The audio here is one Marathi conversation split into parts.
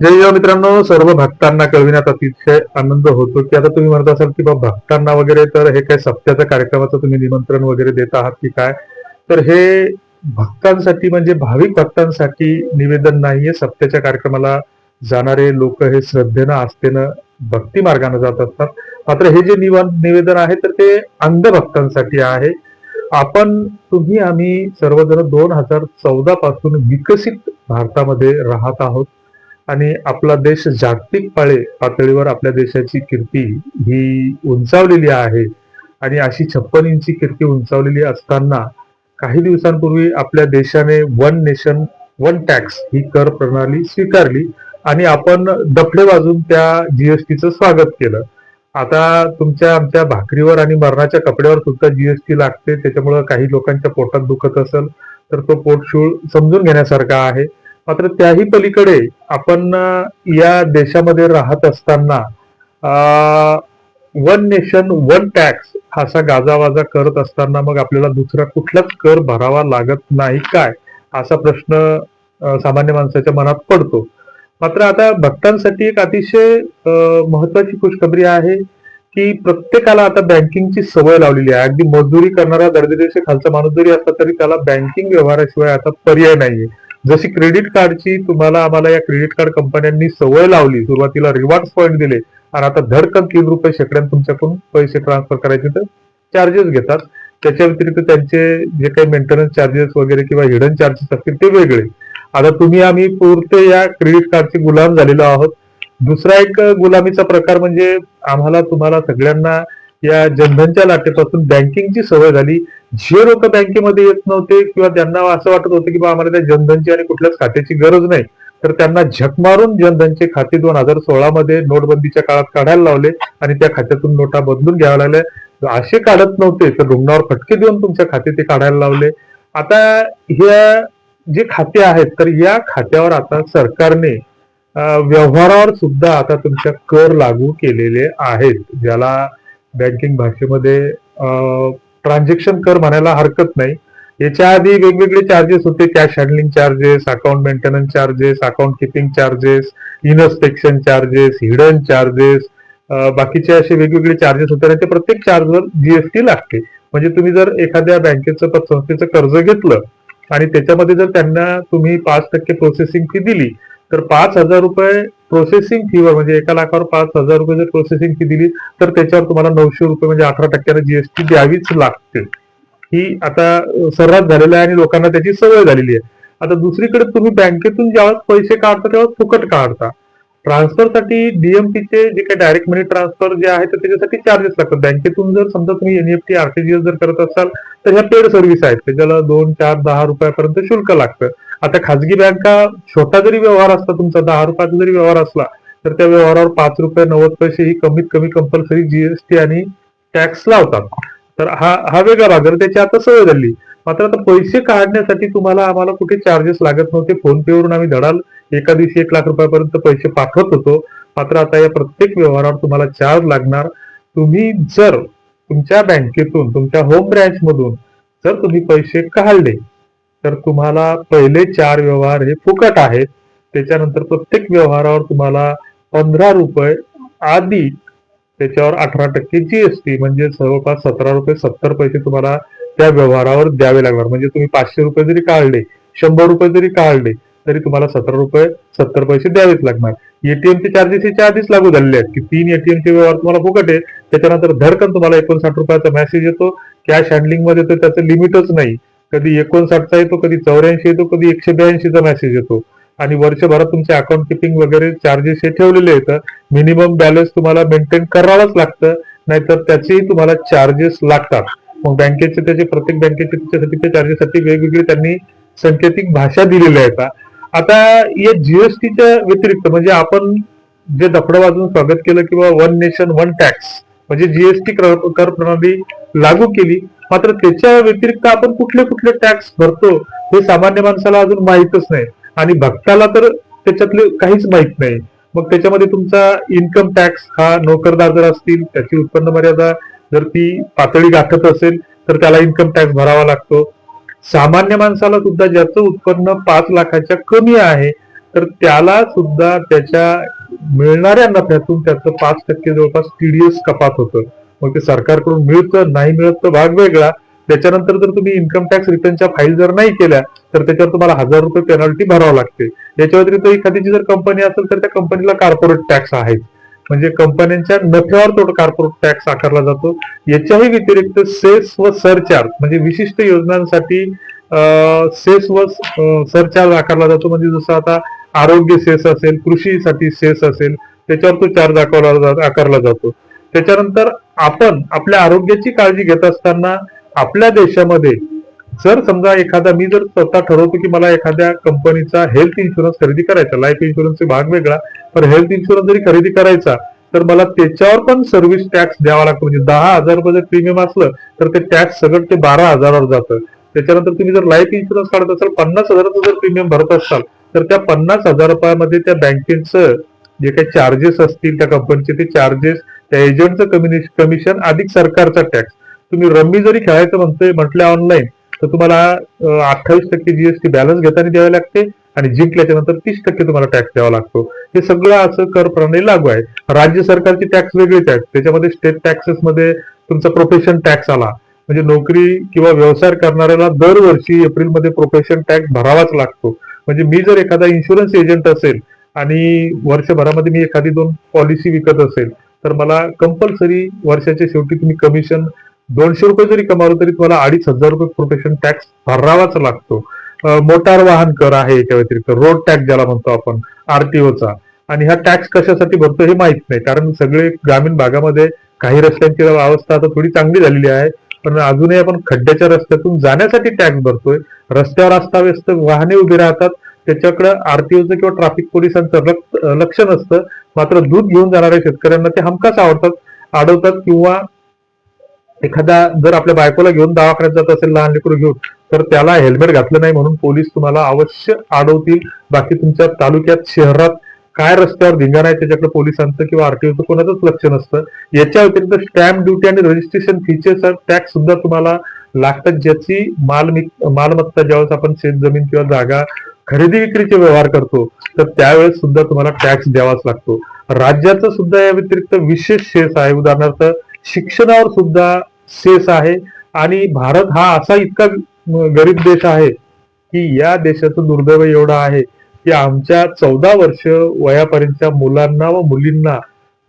जय जय मित्रांनो सर्व भक्तांना कळविण्यात अतिशय आनंद होतो की आता तुम्ही म्हणत असाल की बाबा भक्तांना वगैरे तर हे काय सप्त्याच्या कार्यक्रमाचं तुम्ही निमंत्रण वगैरे देत आहात की काय? तर हे भक्तांसाठी म्हणजे भाविक भक्तांसाठी निवेदन नाहीये. सप्त्याच्या कार्यक्रमाला जाणारे लोक हे श्रद्धेनं आस्थेनं भक्ती मार्गाने जात असतात. मात्र हे जे निवेदन आहे तर ते अंधभक्तांसाठी आहे. आपण तुम्ही आम्ही सर्वजण दोन हजार चौदा पासून विकसित भारतामध्ये राहत आहोत. आणि आपला देश जागतिक पाळे पातळीवर आपल्या देशाची कीर्ती ही उंचावलेली आहे. आणि अशी छप्पन इंची कीर्ती उंचावलेली असताना काही दिवसांपूर्वी आपल्या देशाने वन नेशन वन टॅक्स ही कर प्रणाली स्वीकारली आणि आपण दफडे वाजून त्या जीएसटीचं स्वागत केलं. आता तुमच्या आमच्या भाकरीवर आणि मरणाच्या कपड्यावर सुद्धा जीएसटी लागते त्याच्यामुळं काही लोकांच्या पोटात दुखत असेल तर तो पोटशूळ समजून घेण्यासारखा आहे. मात्र त्याही पलीकडे आपण या देशामध्ये राहत असताना वन नेशन वन टॅक्स असा गाजावाजा करत असताना मग आपल्याला दुसरा कुठलाच कर भरावा लागत नाही काय? असा प्रश्न सामान्य माणसाच्या मनात पडतो. मात्र आता भक्तांसाठी एक अतिशय महत्वाची खुशखबरी आहे की प्रत्येकाला आता बँकिंगची सवय लावलेली आहे. अगदी मजदुरी करणारा दर्दिरेषे खालचा माणूस जरी असला तरी त्याला बँकिंग व्यवहाराशिवाय आता पर्याय नाहीये. जशी क्रेडिट कार्डची तुम्हाला आम्हाला या क्रेडिट कार्ड कंपन्यांनी सवय लावली सुरुवातीला रिवॉर्ड पॉईंट दिले आणि आता धडकन तीन रुपये शेकड्यान तुमच्याकडून पैसे ट्रान्सफर करायचे तर चार्जेस घेतात. त्याच्या व्यतिरिक्त त्यांचे जे काही मेंटेनन्स चार्जेस वगैरे किंवा हिडन चार्जेस असतील ते वेगळे. आता तुम्ही आम्ही पुरते या क्रेडिट कार्डचे गुलाम झालेलो आहोत. दुसरा एक गुलामीचा प्रकार म्हणजे आम्हाला तुम्हाला सगळ्यांना या जनधनच्या लाटेपासून बँकिंगची सवय झाली. जे लोक बँकेमध्ये येत नव्हते किंवा त्यांना असं वाटत होतं की बा आम्हाला त्या जनधनची आणि कुठल्याच खात्याची गरज नाही तर त्यांना झक मारून जनधनचे खाते दोन हजार सोळा मध्ये नोटबंदीच्या काळात काढायला लावले आणि त्या खात्यातून नोटा बदलून घ्याव्या लागल्या असे काढत नव्हते तर रुग्णावर फटके देऊन तुमच्या खाते ते काढायला लावले. आता ह्या जे खाते आहेत तर या खात्यावर आता सरकारने व्यवहारावर सुद्धा आता तुमच्या कर लागू केलेले आहेत ज्याला बँकिंग भाषेमध्ये ट्रान्झॅक्शन कर म्हणायला हरकत नाही. याच्या आधी वेगवेगळे चार्जेस होते cash handling charges account maintenance charges account keeping charges inspection charges hidden charges बाकीचे असे वेगवेगळे चार्जेस होते. आणि ते प्रत्येक चार्जवर जीएसटी लागते. म्हणजे तुम्ही जर एखाद्या बँकेचं पतसंस्थेचं कर्ज घेतलं आणि त्याच्यामध्ये जर त्यांना तुम्ही पाच टक्के प्रोसेसिंग फी दिली तर पाच हजार रुपये प्रोसेसिंग फीवर म्हणजे एका लाखावर पाच हजार रुपये जर प्रोसेसिंग फी दिली तर त्याच्यावर तुम्हाला नऊशे रुपये म्हणजे अठरा टक्क्याने जीएसटी द्यावीच लागते. ही आता सर्रास झालेलं आहे आणि लोकांना त्याची सवय झालेली आहे. आता दुसरीकडे तुम्ही बँकेतून ज्यावेळेस पैसे काढता तेव्हा फुकट काढता. ट्रान्सफरसाठी डीएमपीचे जे काही डायरेक्ट मनी ट्रान्सफर जे आहे तर त्याच्यासाठी चार्जेस लागतात. बँकेतून जर समजा तुम्ही एनईएफटी आरटीजीएस जर करत असाल तर ह्या पेड सर्व्हिस आहेत. त्याच्याला दोन चार दहा रुपयापर्यंत शुल्क लागतं. आता खाजगी बँका छोटा जरी व्यवहार असला तुमचा दहा रुपयाचा जरी व्यवहार असला तर त्या व्यवहारावर पाच रुपये नव्वद पैसे ही कमीत कमी कंपल्सरी जीएसटी आणि टॅक्स लावतात. तर हा हा वेगळा भाग. त्याची आता सवय झाली मात्र आता पैसे काढण्यासाठी तुम्हाला आम्हाला कुठे चार्जेस लागत नव्हते. फोन पे वरून आम्ही धडाल. एका दिवशी एक लाख रुपयापर्यंत पैसे पाठवत होतो. मात्र आता या प्रत्येक व्यवहारावर तुम्हाला चार्ज लागणार. तुम्ही जर तुमच्या बँकेतून तुमच्या होम ब्रँच मधून जर तुम्ही पैसे काढले तर तुम्हाला पहिले चार व्यवहार हे फुकट आहेत. त्याच्यानंतर प्रत्येक व्यवहारावर तुम्हाला पंधरा रुपये आधी त्याच्यावर अठरा टक्के जीएसटी म्हणजे जवळपास सतरा रुपये सत्तर पैसे तुम्हाला त्या व्यवहारावर द्यावे लागणार. म्हणजे तुम्ही पाचशे रुपये जरी काढले शंभर रुपये जरी काढले तरी तुम्हाला सतरा रुपये सत्तर पैसे द्यावेच लागणार. एटीएमचे चार्जेस याच्या आधीच लागू झालेले आहेत की तीन एटीएमचे व्यवहार तुम्हाला फुकट आहे त्याच्यानंतर धडकन तुम्हाला एकोणसाठ रुपयाचा मेसेज येतो. कॅश हँडलिंगमध्ये तर त्याचं लिमिटच नाही. कधी एकोणसाठचा येतो कधी चौऱ्याऐंशी येतो कधी एकशे ब्याऐंशीचा मेसेज येतो. आणि वर्षभरात तुमचे अकाउंट किपिंग वगैरे चार्जेस हे ठेवलेले आहेत. मिनिमम बॅलन्स तुम्हाला मेंटेन करावाच लागतं. नाहीतर त्याचेही तुम्हाला चार्जेस लागतात. मग बँकेचे त्याचे प्रत्येक बँकेचे त्याच्यासाठी त्या चार्जेससाठी वेगवेगळे त्यांनी संकेतिक भाषा दिलेल्या आहेत. आता या जीएसटीच्या व्यतिरिक्त म्हणजे आपण जे दफडं वाजून स्वागत केलं किंवा वन नेशन वन टॅक्स म्हणजे जीएसटी कर प्रणाली लागू केली. मात्र त्याच्या व्यतिरिक्त आपण कुठले कुठले टॅक्स भरतो हे सामान्य माणसाला अजून माहीतच नाही. आणि भक्ताला तर त्याच्यातले काहीच माहीत नाही. मग त्याच्यामध्ये तुमचा इन्कम टॅक्स हा नोकरदार जर असतील त्याची उत्पन्न मर्यादा जर ती पातळी गाठत असेल तर त्याला इन्कम टॅक्स भरावा लागतो. सामान्य माणसाला सुद्धा ज्याचं उत्पन्न पाच लाखाच्या कमी आहे तर त्याला सुद्धा त्याच्या मिळणाऱ्या नफ्यातून त्याचं पाच टक्के जवळपास टीडीएस कपात होतं. मग ते सरकारकडून मिळतं नाही मिळत तर भाग वेगळा. त्याच्यानंतर जर तुम्ही इन्कम टॅक्स रिटर्नच्या फाईल जर नाही केल्या तर त्याच्यावर तुम्हाला हजार रुपये पेनल्टी भरावं लागते. याच्या व्यतिरिक्त एखाद्याची जर कंपनी असेल तर त्या कंपनीला कॉर्पोरेट टॅक्स आहे म्हणजे कंपन्यांच्या नफ्यावर तो कॉर्पोरेट टॅक्स आकारला जातो. याच्याही व्यतिरिक्त सेस व सरचार्ज म्हणजे विशिष्ट योजनांसाठी सेस व सरचार्ज आकारला जातो. म्हणजे जसं आता आरोग्य सेस असेल कृषीसाठी सेस असेल त्याच्यावर तो चार्ज आकारला जा- आकारला जातो. त्याच्यानंतर आपण आपल्या आरोग्याची काळजी घेत असताना आपल्या देशामध्ये जर समजा एखादा मी जर स्वतः ठरवतो की मला एखाद्या कंपनीचा हेल्थ इन्शुरन्स खरेदी करायचा लाईफ इन्शुरन्सचा भाग वेगळा पण हेल्थ इन्शुरन्स जरी खरेदी करायचा तर मला त्याच्यावर पण सर्व्हिस टॅक्स द्यावा लागतो. म्हणजे दहा हजार रुपये जर प्रीमियम असलं तर ते टॅक्स सगळं ते बारा हजारावर जातं. त्याच्यानंतर तुम्ही जर लाईफ इन्शुरन्स काढत असाल पन्नास हजाराचं जर प्रीमियम भरत असाल तर त्या पन्नास हजार रुपयामध्ये त्या बँकेचं जे काही चार्जेस असतील त्या कंपनीचे ते चार्जेस त्या एजंटचं कमिशन अधिक सरकारचा टॅक्स तुम्ही रम्मी जरी खेळायचं म्हणतोय म्हटलं ऑनलाईन तर तुम्हाला अठ्ठावीस टक्के जीएसटी बॅलन्स घेताना द्यावे लागते आणि जिंकल्याच्या नंतर तीस टक्के तुम्हाला टॅक्स द्यावा लागतो. हे सगळं असं कर प्रणाली लागू आहे. राज्य सरकारची टॅक्स वेगळी टॅक्स त्याच्यामध्ये स्टेट टॅक्सेस मध्ये तुमचा प्रोफेशन टॅक्स आला. म्हणजे नोकरी किंवा व्यवसाय करणाऱ्याला दरवर्षी एप्रिलमध्ये प्रोफेशन टॅक्स भरावाच लागतो. म्हणजे मी जर एखादा इन्शुरन्स एजंट असेल आणि वर्षभरामध्ये मी एखादी दोन पॉलिसी विकत असेल तर मला कंपल्सरी वर्षाच्या शेवटी तुम्ही कमिशन दोनशे रुपये जरी कमावलं तरी तुम्हाला अडीच हजार रुपये प्रोटेक्शन टॅक्स भरावाच लागतो. मोटार वाहन कर आहे याच्या व्यतिरिक्त रोड टॅक्स ज्याला म्हणतो आपण आरटीओचा आणि हा टॅक्स कशासाठी भरतो हे माहीत नाही कारण सगळे ग्रामीण भागामध्ये काही रस्त्यांची अवस्था आता थोडी चांगली झालेली आहे. पण अजूनही आपण खड्ड्याच्या रस्त्यातून जाण्यासाठी टॅक्स भरतोय. रस्त्यावर अस्ताव्यस्त वाहने उभी राहतात. त्याच्याकडे आरटीओचं किंवा ट्रॅफिक पोलिसांचं लक्ष- लक्ष नसतं मात्र दूध घेऊन जाणाऱ्या शेतकऱ्यांना ते हमखास आवडतात अडवतात किंवा एखादा जर आपल्या बायकोला घेऊन दवाखान्यात जात असेल लहान लेकरू घेऊन तर त्याला हेल्मेट घातलं नाही म्हणून पोलीस तुम्हाला अवश्य अडवतील बाकी तुमच्या तालुक्यात शहरात काय रस्त्यावर धिंगाणा आहे त्याच्याकडे पोलिसांचं किंवा आरटीओचं कोणाचंच लक्ष नसतं. याच्या व्यतिरिक्त स्टॅम्प ड्युटी आणि रजिस्ट्रेशन फीचर्स टॅक्स सुद्धा तुम्हाला लागतात ज्याची माल मालमत्ता ज्यावेळेस आपण शेत जमीन किंवा जागा खरेदी विक्रीचे व्यवहार करतो तर त्यावेळेस सुद्धा तुम्हाला टॅक्स द्यावाच लागतो. राज्याचं सुद्धा या व्यतिरिक्त विशेष शेस आहे. उदाहरणार्थ शिक्षणावर सुद्धा सेस आहे. आणि भारत हा असा इतका गरीब देश आहे की या देशाचं दुर्दैव एवढं आहे की आमच्या चौदा वर्ष वयापर्यंतच्या मुलांना व मुलींना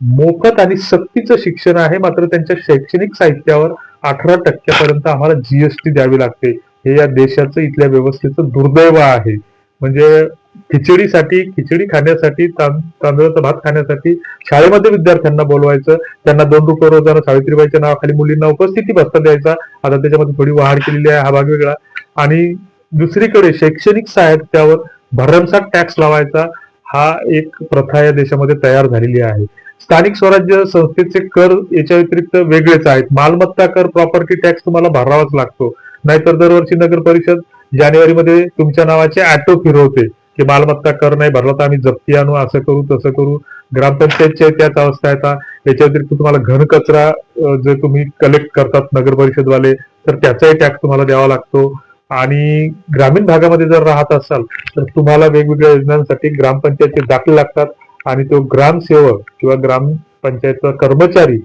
मोफत आणि सक्तीचं शिक्षण आहे. मात्र त्यांच्या शैक्षणिक साहित्यावर अठरा टक्क्यापर्यंत आम्हाला जीएसटी द्यावी लागते. हे या देशाचं इथल्या व्यवस्थेचं दुर्दैव आहे. म्हणजे खिचडीसाठी खिचडी खाण्यासाठी तां- तांदळाचा भात खाण्यासाठी शाळेमध्ये विद्यार्थ्यांना बोलवायचं. त्यांना दोन रुपये रोजानं सावित्रीबाईच्या नावाखाली मुलींना उपस्थिती बसता द्यायचा. आता त्याच्यामध्ये थोडी वाढ केलेली आहे हा भाग वेगळा. आणि दुसरीकडे शैक्षणिक साहित्यावर भरमसाठ टॅक्स लावायचा हा एक प्रथा या देशामध्ये तयार झालेली आहे. स्थानिक स्वराज्य संस्थेचे कर याच्या व्यतिरिक्त वेगळेच आहेत. मालमत्ता कर प्रॉपर्टी टॅक्स तुम्हाला भरावाच लागतो. नाहीतर दरवर्षी नगर परिषद जानेवारीमध्ये तुमच्या नावाचे ऑटो फिरवते. की मालमत्ता कर नाही भरला तर आम्ही जप्ती आणू असं करू तसं करू. ग्रामपंचायतच्या त्याच अवस्था येतात याच्या व्यतिरिक्त तुम्हाला घनकचरा जर जे तुम्ही कलेक्ट करतात नगर परिषदवाले तर त्याचाही टॅक्स तुम्हाला द्यावा लागतो. आणि ग्रामीण भागामध्ये जर राहत असाल तर तुम्हाला वेगवेगळ्या योजनांसाठी ग्रामपंचायतचे दाखले लागतात. आणि तो ग्रामसेवक किंवा ग्रामपंचायतचा कर्मचारी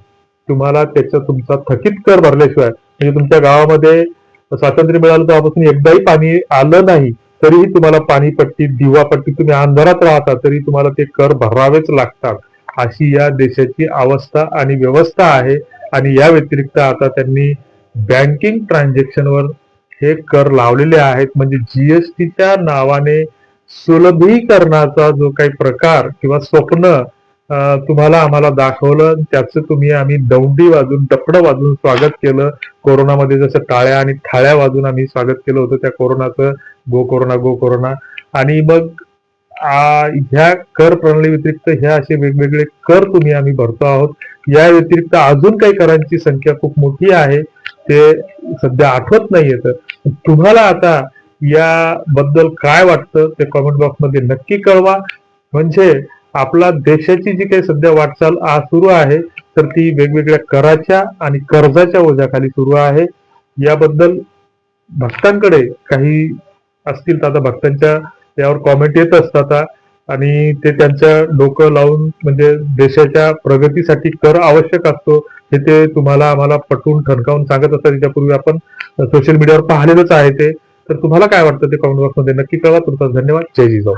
तुम्हाला त्याचा तुमचा थकीत कर भरल्याशिवाय म्हणजे तुमच्या गावामध्ये स्वातंत्र्य मिळालं तेव्हापासून एकदाही पाणी आलं नाही तरीही तुम्हाला पाणीपट्टी दिवापट्टी तुम्ही अंधारात राहता तरी तुम्हाला ते कर भरावेच लागतात. अशी या देशाची अवस्था आणि व्यवस्था आहे. आणि या व्यतिरिक्त आता त्यांनी बँकिंग ट्रान्झॅक्शनवर हे कर लावलेले आहेत. म्हणजे जीएसटीच्या नावाने सुलभीकरणाचा जो काही प्रकार किंवा स्वप्न तुम्हाला आम्हाला दाखवलं त्याचं तुम्ही आम्ही दौंडी वाजून डपडं वाजून स्वागत केलं. कोरोनामध्ये जसं टाळ्या आणि थाळ्या वाजून आम्ही स्वागत केलं होतं त्या कोरोनाचं गो कोरोना गो कोरोना. आणि मग ह्या कर प्रणाली व्यतिरिक्त ह्या असे वेगवेगळे कर तुम्ही आम्ही भरतो आहोत. या व्यतिरिक्त अजून काही करांची संख्या खूप मोठी आहे. ते सध्या आठवत नाहीये तर तुम्हाला आता याबद्दल काय वाटतं ते कॉमेंट बॉक्समध्ये नक्की कळवा. म्हणजे आपला देशाची जी काही सध्या वाटचाल आज सुरू आहे तर ती वेगवेगळ्या कराच्या आणि कर्जाच्या ओझ्याखाली सुरू आहे. याबद्दल भक्तांकडे काही असतील तर आता भक्तांच्या यावर कॉमेंट येत असतात. आणि ते त्यांचं डोकं लावून म्हणजे देशाच्या प्रगतीसाठी कर आवश्यक असतो हे ते तुम्हाला आम्हाला पटवून ठणकावून सांगत असतात. त्याच्यापूर्वी आपण सोशल मीडियावर पाहिलेलंच आहे ते. तर तुम्हाला काय वाटतं ते कमेंट बॉक्समध्ये नक्की कळवा. तुमचा धन्यवाद. जय जिजाऊ.